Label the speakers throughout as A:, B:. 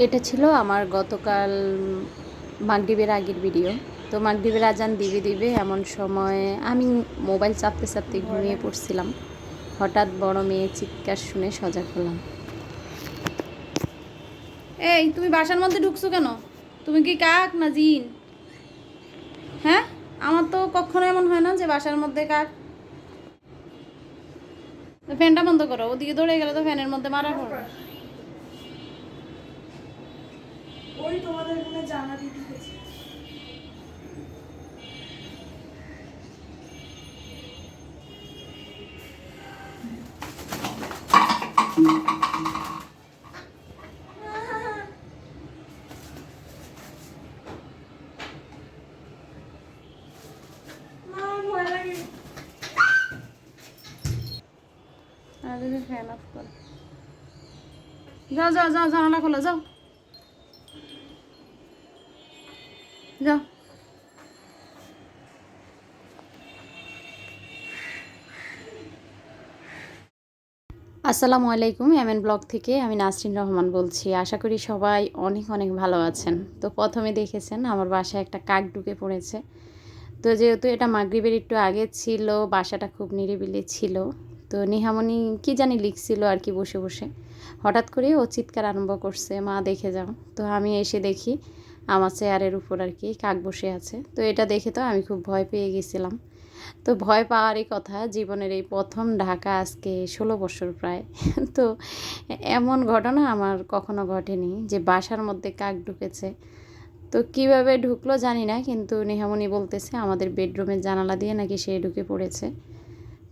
A: এটা ছিল আমার গতকাল মাগরিবের আগের ভিডিও তো মাগরিবের আজান দিবে দিবে এমন সময় আমি মোবাইল চাপতে চাপতে ঘুমিয়ে পড়ছিলাম। হঠাৎ বড় মেয়ে চিৎকার শুনে সজাগ হলাম।
B: এই, তুমি বাসার মধ্যে ঢুকছো কেন? তুমি কি কাক না জিন? হ্যাঁ? আমার তো কখনো এমন হয় না যে বাসার মধ্যে কাক। ফ্যানটা বন্ধ করো, ওদিকে দৌড়ে গেলে তো ফ্যানের মধ্যে মারা পড়বে
C: ওই তোমাদের এখানে জানা দিয়ে ঢুকেছে
B: যাও যাও যাও জানালা খোলো যাও।
A: আসসালামু আলাইকুম, এমএন ব্লগ থেকে আমি নাসরিন রহমান বলছি। আশা করি সবাই অনেক অনেক ভালো আছেন। তো প্রথমে দেখেছেন, আমার বাসায় একটা কাক ঢুকে পড়েছে। তো যেহেতু এটা মাগরিবের একটু আগে ছিল, বাসাটা খুব নিরিবিলি ছিল, তো নিহামনি কি জানি লিখছিল আর কি বসে বসে। হঠাৎ করে ও চিৎকার আরম্ভ করছে, মা, দেখে যাও। তো আমি এসে দেখি, আমার চেয়ারের উপর আর কি কাক বসে আছে। তো এটা দেখে তো আমি খুব ভয় পেয়ে গেছিলাম। তো ভয় পাওয়ারই কথা, জীবনের এই প্রথম ঢাকা আজকে ষোলো বছর প্রায়। তো এমন ঘটনা আমার কখনো ঘটেনি যে বাসার মধ্যে কাক ঢুকেছে। তো কীভাবে ঢুকলো জানি না, কিন্তু নেহামনি বলতেছে আমাদের বেডরুমের জানালা দিয়ে নাকি সে ঢুকে পড়েছে।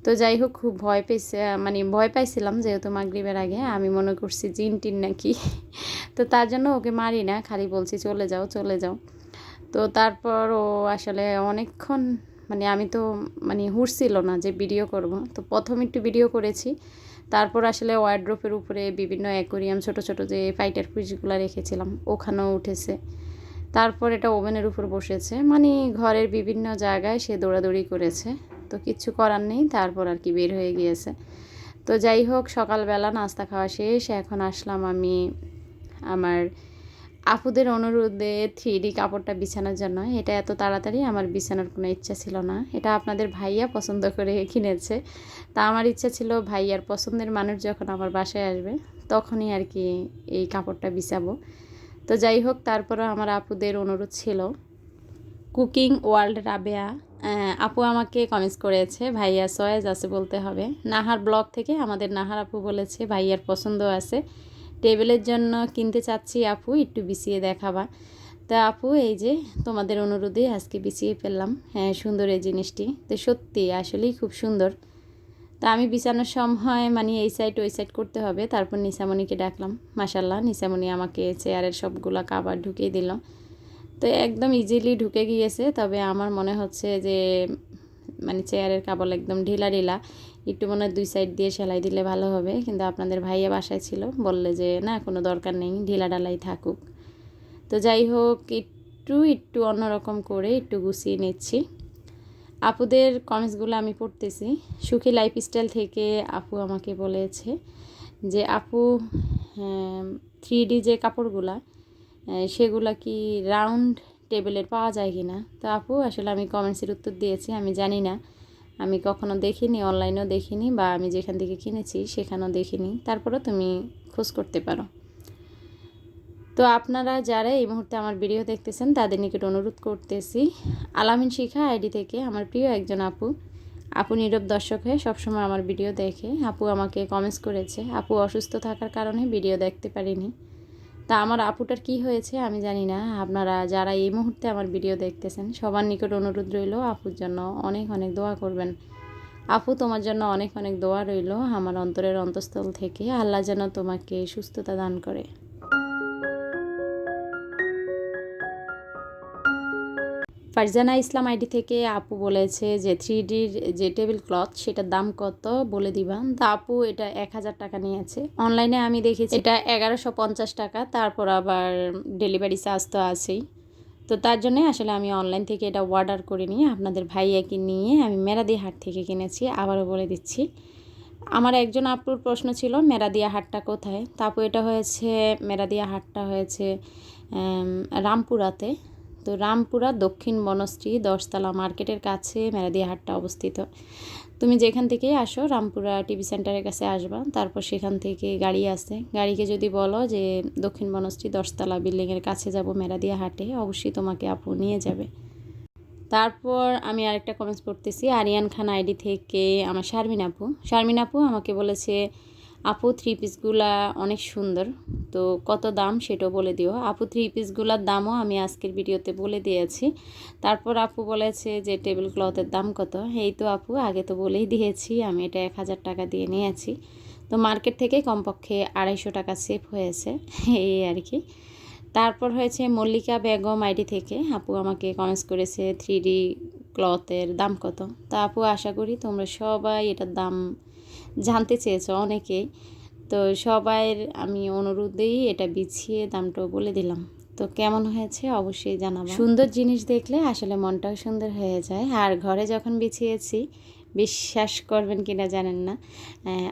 A: তো যাই হোক, খুব ভয় পেয়েছে মানে ভয় পাইছিলাম যেহেতু মাগরিবের আগে, আমি মনে করছি জিন টিন নাকি। তো তার জন্য ওকে মারি না, খালি বলছি চলে যাও চলে যাও। তো তারপর ও আসলে অনেকক্ষণ মানে আমি তো মানে হুড়ছিল না যে ভিডিও করব। তো প্রথম একটু ভিডিও করেছি। তারপর আসলে ওয়ার্ড্রোপের উপরে বিভিন্ন অ্যাকোরিয়াম ছোট ছোট যে ফাইটার ফিশগুলো রেখেছিলাম, ওখানেও উঠেছে। তারপর এটা ওভেনের উপর বসেছে। মানে ঘরের বিভিন্ন জায়গায় সে দৌড়াদৌড়ি করেছে। তো কিচ্ছু করার নেই, তারপর আর কি বের হয়ে গিয়েছে। তো যাই হোক, সকালবেলা নাস্তা খাওয়া শেষ। এখন আসলাম আমি আমার আপুদের অনুরোধে থ্রি ডি কাপড়টা বিছানোর জন্য। এটা এত তাড়াতাড়ি আমার বিছানোর কোনো ইচ্ছা ছিল না। এটা আপনাদের ভাইয়া পছন্দ করে কিনেছে। তা আমার ইচ্ছা ছিল ভাইয়ার পছন্দের মানুষ যখন আমার বাসায় আসবে, তখনই আর কি এই কাপড়টা বিছাবো। তো যাই হোক তারপরে আমার আপুদের অনুরোধ ছিল। কুকিং ওয়ার্ল্ড রাবেয়া আপু আমাকে কমেন্টস করেছে, ভাইয়া, সয়েজ আছে বলতে হবে। নাহার ব্লগ থেকে আমাদের নাহার আপু বলেছে, ভাইয়ার পছন্দ আছে। টেবিলের জন্য কিনতে চাচ্ছি, আপু, একটু বিছিয়ে দেখাবা। তা আপু, এই যে তোমাদের অনুরোধে আজকে বিছিয়ে ফেললাম। হ্যাঁ সুন্দর এই জিনিসটি। তো সত্যি, আসলেই খুব সুন্দর। তা আমি বিছানোর সময় মানে এই সাইড ওই সাইড করতে হবে। তারপর নিসামণিকে ডাকলাম। মাসাল্লাহ নিসামণি আমাকে চেয়ারের সবগুলা কাবার ঢুকিয়ে দিল। তো একদম ইজিলি ঢুকে গিয়েছে। তবে আমার মনে হচ্ছে যে মানে চেয়ারের কাবল একদম ঢিলা ঢিলা একটু মনে হয় দুই সাইড দিয়ে সেলাই দিলে ভালো হবে। কিন্তু আপনাদের ভাইয়া বাসায় ছিল, বললে যে, না, কোনো দরকার নেই, ঢিলা ডালাই থাকুক। তো যাই হোক, একটু একটু অন্যরকম করে একটু গুছিয়ে নিচ্ছি। আপুদের কমেন্টসগুলো আমি পড়তেছি। সুখী লাইফস্টাইল থেকে আপু আমাকে বলেছে যে, আপু থ্রি ডি যে কাপড়গুলা সেগুলা কি রাউন্ড টেবিলের পাওয়া যায় কি না তো আপু, আসলে আমি কমেন্টসের উত্তর দিয়েছি, আমি জানি না। আমি কখনো দেখিনি অনলাইনেও দেখিনি বা আমি যেখান থেকে কিনেছি সেখানেও দেখিনি। তারপরেও তুমি খোঁজ করতে পারো। তো আপনারা যারা এই মুহূর্তে আমার ভিডিও দেখতেছেন, তাদের নিকট অনুরোধ করতেছি, আলামিন শিখা আইডি থেকে আমার প্রিয় একজন আপু আপু নীরব দর্শক হয়ে সবসময় আমার ভিডিও দেখে। আপু আমাকে কমেন্টস করেছে, আপু অসুস্থ থাকার কারণে ভিডিও দেখতে পারিনি। তা আমার আপুটার কি হয়েছে আমি জানি না। আপনারা যারা এই মুহূর্তে আমার ভিডিও দেখতেছেন, সবার নিকট অনুরোধ রইল আপুর জন্য অনেক অনেক দোয়া করবেন। আপু, তোমার জন্য অনেক অনেক দোয়া রইল আমার অন্তরের অন্তঃস্থল থেকে। আল্লাহ যেন তোমাকে সুস্থতা দান করে। ফারজানা ইসলাম আইডি থেকে আপু বলেছে যে থ্রি ডির যে টেবিল ক্লথ, সেটার দাম কত বলে দিবা? তা আপু, এটা এক হাজার টাকা নিয়েছে। অনলাইনে আমি দেখেছি। এটা এগারোশো পঞ্চাশ টাকা, তারপর আবার ডেলিভারি চার্জ তো আছেই। তো তার জন্যে আসলে আমি অনলাইন থেকে এটা অর্ডার করে নিয়ে আপনাদের ভাইয়াকে নিয়ে আমি মেরাদি হাট থেকে কিনেছি, আবারও বলে দিচ্ছি। আমার একজন আপুর প্রশ্ন ছিল, মেরাদিয়া হাটটা কোথায়? তা আপু, এটা হয়েছে, মেরাদিয়া হাটটা হয়েছে রামপুরাতে। তো রামপুরা দক্ষিণ বনশ্রী দশতলা মার্কেটের কাছে মেরাদিয়া হাটটা অবস্থিত। তুমি যেখান থেকে আসো রামপুরা টিভি সেন্টারের কাছে আসবা, তারপর সেখান থেকে গাড়ি আছে। গাড়িকে যদি বলো যে দক্ষিণ বনশ্রী দশতলা বিল্ডিংয়ের কাছে যাব মেরাদিয়া হাটে, অবশ্যই তোমাকে আপু নিয়ে যাবে। তারপর আমি আরেকটা কমেন্টস পড়তেছি, আরিয়ান খান আইডি থেকে আমার শারমিন আপু। শারমিন আপু আমাকে বলেছে আপু থ্রি পিসগুলা অনেক সুন্দর। তো কত দাম সেটাও বলে দিও। আপু থ্রি পিসগুলার দামও আমি আজকের ভিডিওতে বলে দিয়েছি। তারপর আপু বলেছে যে টেবিল ক্লথের দাম কত? এই তো আপু, আগে তো বলেই দিয়েছি, আমি এটা এক হাজার টাকা দিয়ে নিয়েছি। তো মার্কেট থেকে কমপক্ষে আড়াইশো টাকা সেভ হয়েছে, এই আর কি। তারপর হয়েছে মল্লিকা বেগম আইডি থেকে। আপু আমাকে কমেন্টস করেছে থ্রি ডি ক্লথের দাম কত? তা আপু আশা করি তোমরা সবাই এটার দাম জানতে চেয়েছো অনেকেই। তো সবাইয়ের আমি অনুরোধেই এটা বিছিয়ে দামটাও বলে দিলাম। তো কেমন হয়েছে অবশ্যই জানাব। সুন্দর জিনিস দেখলে আসলে মনটাও সুন্দর হয়ে যায়। আর ঘরে যখন বিছিয়েছি, বিশ্বাস করবেন কিনা জানেন না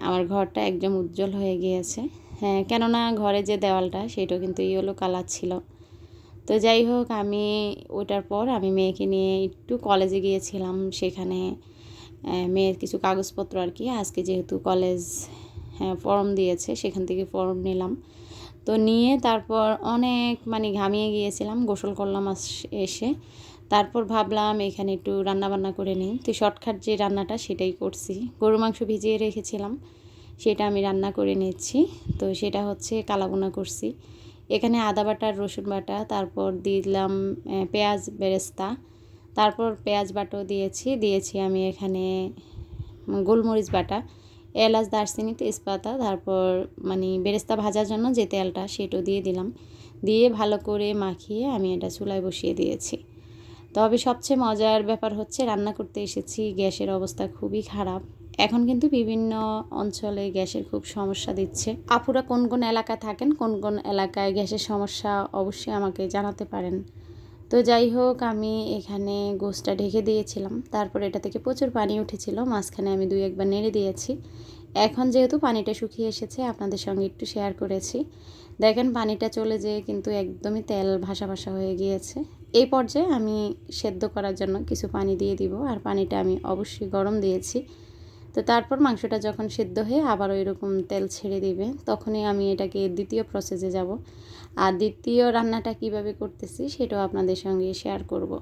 A: আমার ঘরটা একদম উজ্জ্বল হয়ে গিয়েছে। হ্যাঁ কেননা ঘরে যে দেওয়ালটা, সেটাও কিন্তু ইয়েলো কালার ছিল। তো যাই হোক, আমি ওটার পর আমি মেয়েকে নিয়ে একটু কলেজে গিয়েছিলাম। সেখানে মেয়ের কিছু কাগজপত্র আর কি। আজকে যেহেতু কলেজ হ্যাঁ ফর্ম দিয়েছে, সেখান থেকে ফর্ম নিলাম। তো নিয়ে তারপর অনেক মানে ঘামিয়ে গিয়েছিলাম, গোসল করলাম এসে। তারপর ভাবলাম এখানে একটু রান্না বান্না করে নিই। তো শর্টকাট যে রান্নাটা সেটাই করছি। গরু মাংস ভিজিয়ে রেখেছিলাম, সেটা আমি রান্না করে নিচ্ছি। তো সেটা হচ্ছে কালাবোনা করছি। এখানে আদা বাটা, রসুন বাটা, তারপর দিলাম পেঁয়াজ বেরেস্তা। তারপর পেঁয়াজ বাটো দিয়েছি দিয়েছি আমি এখানে গোলমরিচ বাটা, এলাচ, দারচিনি, তেজপাতা, তারপর মানে বেরেস্তা ভাজার জন্য যে তেলটা সেটাও দিয়ে দিলাম। দিয়ে ভালো করে মাখিয়ে আমি এটা চুলায় বসিয়ে দিয়েছি। তবে সবচেয়ে মজার ব্যাপার হচ্ছে রান্না করতে এসেছি, গ্যাসের অবস্থা খুবই খারাপ। এখন কিন্তু বিভিন্ন অঞ্চলে গ্যাসের খুব সমস্যা দিচ্ছে। আপুরা কোন কোন এলাকায় থাকেন, কোন কোন এলাকায় গ্যাসের সমস্যা অবশ্যই আমাকে জানাতে পারেন। তো যাই হোক, আমি এখানে গোসটা ঢেকে দিয়েছিলাম। তারপর এটা থেকে প্রচুর পানি উঠেছিল, মাঝখানে আমি দুই একবার নেড়ে দিয়েছি। এখন যেহেতু পানিটা শুকিয়ে এসেছে, আপনাদের সঙ্গে একটু শেয়ার করেছি। দেখেন পানিটা চলে যেয়ে কিন্তু একদমই তেল ভাসা ভাসা হয়ে গিয়েছে। এই পর্যায়ে আমি সেদ্ধ করার জন্য কিছু পানি দিয়ে দিব, আর পানিটা আমি অবশ্যই গরম দিয়েছি। তো তারপর মাংসটা যখন সেদ্ধ হয়ে আবার ওই রকম তেল ছেড়ে দিবে তখনই আমি এটাকে দ্বিতীয় প্রসেসে যাব। আর দ্বিতীয় রান্নাটা কীভাবে করতেছি সেটাও আপনাদের সঙ্গে শেয়ার করব।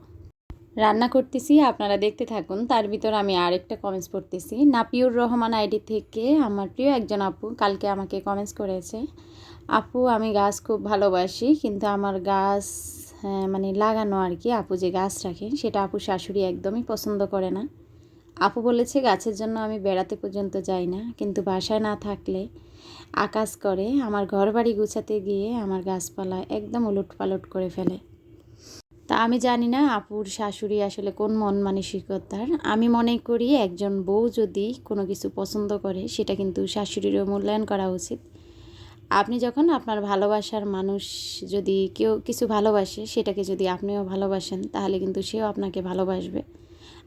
A: রান্না করতেছি আপনারা দেখতে থাকুন তার ভিতর আমি আরেকটা কমেন্টস পড়তেছি। নাপিউর রহমান আইডি থেকে আমার প্রিয় একজন আপু কালকে আমাকে কমেন্টস করেছে আপু আমি গাছ খুব ভালোবাসি কিন্তু আমার গাছ হ্যাঁ, মানে লাগানো আর কি আপু যে গাছ রাখে সেটা আপু শাশুড়ি একদমই পছন্দ করে না। আপু বলেছে গাছের জন্য আমি বেড়াতে পর্যন্ত যাই না, কিন্তু বাসায় না থাকলে আকাশ করে আমার ঘর বাড়ি গুছাতে গিয়ে আমার গাছপালা একদম উলট পালট করে ফেলে। তা আমি জানি না আপুর শাশুড়ি আসলে কোন মন মানসিকতার। আমি মনে করি একজন বউ যদি কোনো কিছু পছন্দ করে, সেটা কিন্তু শাশুড়িরও মূল্যায়ন করা উচিত। আপনি যখন আপনার ভালোবাসার মানুষ যদি কেউ কিছু ভালোবাসে, সেটাকে যদি আপনিও ভালোবাসেন, তাহলে কিন্তু সেও আপনাকে ভালোবাসবে।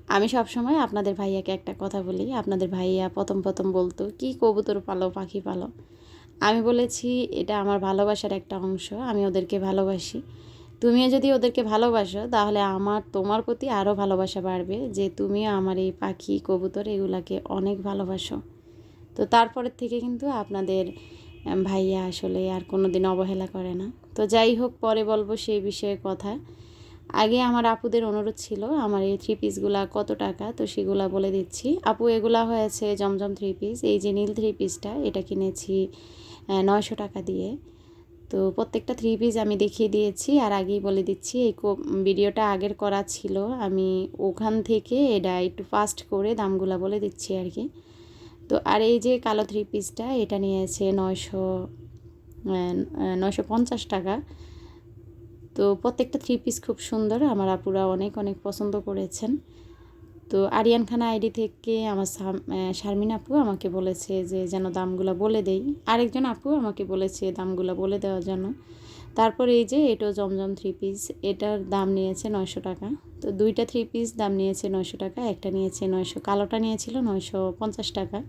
A: আমি সবসময় আপনাদের ভাইয়াকে একটা কথা বলি। আপনাদের ভাইয়া প্রথম প্রথম বলতো, কি কবুতর পালো, পাখি পালো? আমি বলেছি, এটা আমার ভালোবাসার একটা অংশ, আমি ওদেরকে ভালোবাসি। তুমিও যদি ওদেরকে ভালোবাসো, তাহলে আমার, তোমার প্রতি আরও ভালোবাসা বাড়বে যে তুমিও আমার এই পাখি, কবুতর এগুলাকে অনেক ভালোবাসো। তো তারপরের থেকে কিন্তু আপনাদের ভাইয়া আসলে আর কোনো দিন অবহেলা করে না। তো যাই হোক, পরে বলব সেই বিষয়ে কথা। আগে আমার আপুদের অনুরোধ ছিল, আমার এই থ্রি পিসগুলা কত টাকা? তো সেগুলা বলে দিচ্ছি। আপু, এগুলা হয়েছে জমজম থ্রি পিস এই যে নীল থ্রি পিসটা এটা কিনেছি নয়শো টাকা দিয়ে। তো প্রত্যেকটা থ্রি পিস আমি দেখিয়ে দিয়েছি, আর আগেই বলে দিচ্ছি, এই ভিডিওটা আগের করা ছিল। আমি ওখান থেকে এটা একটু ফাস্ট করে দামগুলা বলে দিচ্ছি আর কি। তো, আর এই যে কালো থ্রি পিসটা এটা নিয়েছে নয়শো নয়শো পঞ্চাশ টাকা। তো প্রত্যেকটা থ্রি পিস খুব সুন্দর, আমার আপুরা অনেক অনেক পছন্দ করেছেন। তো আরিয়ান খানা আইডি থেকে আমার শারমিন আপু আমাকে বলেছে যে যেন দামগুলো বলে দেই। আরেকজন আপু আমাকে বলেছে দামগুলো বলে দেওয়ার জন্য। তারপর এই যে এটাও জমজম থ্রি পিস এটার দাম নিয়েছে নয়শো টাকা। তো দুইটা থ্রি পিস দাম নিয়েছে নয়শো টাকা, একটা নিয়েছে নয়শো, কালোটা নিয়েছিল নয়শো পঞ্চাশ টাকা।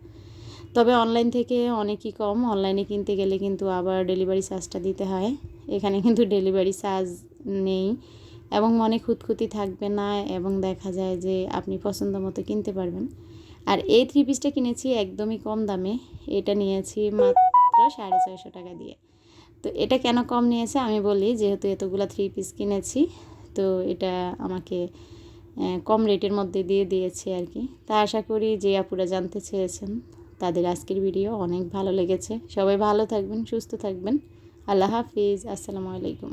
A: তবে অনলাইন থেকে অনেকই কম। অনলাইনে কিনতে গেলে কিন্তু আবার ডেলিভারি চার্জটা দিতে হয়। এখানে কিন্তু ডেলিভারি চার্জ নেই এবং মনে খুঁতখুতি থাকবে না এবং দেখা যায় যে আপনি পছন্দ মতো কিনতে পারবেন। আর এই থ্রি পিসটা কিনেছি একদমই কম দামে। এটা নিয়েছি মাত্র সাড়ে ছয়শো টাকা দিয়ে। তো এটা কেন কম নিয়েছে আমি বলি, যেহেতু এতগুলো থ্রি পিস কিনেছি, তো এটা আমাকে কম রেটের মধ্যে দিয়ে দিয়েছে আর কি। তা আশা করি যে আপুরা জানতে চেয়েছেন। তাদের আজকের ভিডিও অনেক ভালো লেগেছে। সবাই ভালো থাকবেন, সুস্থ থাকবেন। আল্লাহ হাফিজ। আসসালামু আলাইকুম।